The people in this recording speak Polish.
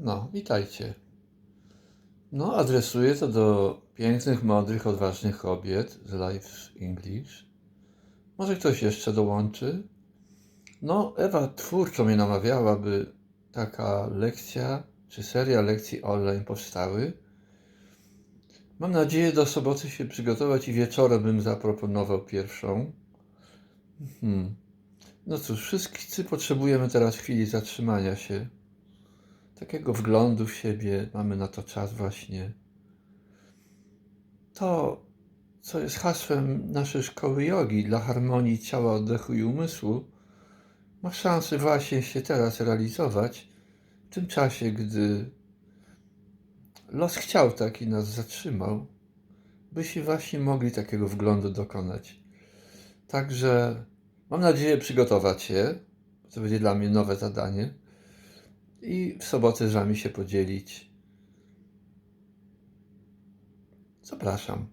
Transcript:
No, witajcie. No, adresuję to do pięknych, mądrych, odważnych kobiet z Life English. Może ktoś jeszcze dołączy? No, Ewa twórczo mnie namawiała, by taka lekcja czy seria lekcji online powstały. Mam nadzieję do soboty się przygotować i wieczorem bym zaproponował pierwszą. Hmm. No cóż, wszyscy potrzebujemy teraz chwili zatrzymania się takiego wglądu w siebie, mamy na to czas właśnie. To, co jest hasłem naszej szkoły jogi dla harmonii ciała, oddechu i umysłu, ma szansę właśnie się teraz realizować w tym czasie, gdy los chciał tak i nas zatrzymał, byśmy właśnie mogli takiego wglądu dokonać. Także mam nadzieję przygotować się, to będzie dla mnie nowe zadanie i w sobotę z Wami się podzielić. Zapraszam.